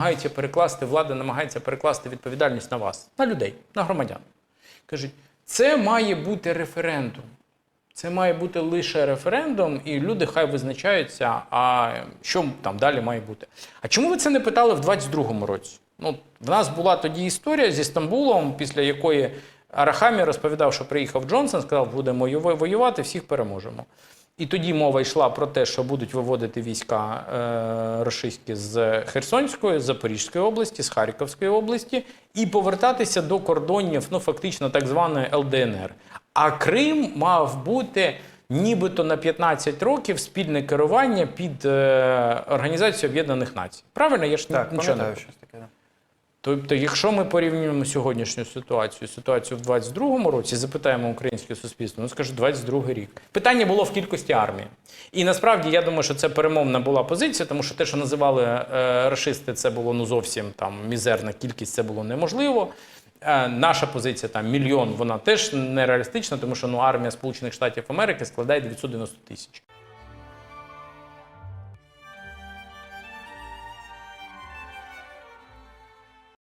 намагаються перекласти, влада намагається перекласти відповідальність на вас, на людей, на громадян. Кажуть, це має бути референдум. Це має бути лише референдум, і люди хай визначаються, а що там далі має бути. А чому ви це не питали в 22-му році? Ну, в нас була тоді історія зі Стамбулом, після якої Арахамі розповідав, що приїхав Джонсон, сказав, будемо воювати, всіх переможемо. І тоді мова йшла про те, що будуть виводити війська е, російські з Херсонської, з Запорізької області, з Харківської області і повертатися до кордонів, ну фактично так званої ЛДНР. А Крим мав бути нібито на 15 років спільне керування під е, Організацію Об'єднаних Націй. Правильно, я ж Так, нічого не Тобто, якщо ми порівнюємо сьогоднішню ситуацію, ситуацію в 22-му році, запитаємо українське суспільство, ну скажу 22-й рік. Питання було в кількості армії. І насправді я думаю, що це перемовна була позиція, тому що те, що називали е, рашисти, це було ну зовсім там мізерна кількість, це було неможливо. Е, наша позиція там мільйон, вона теж нереалістична, тому що ну армія Сполучених Штатів Америки складає 990 тисяч.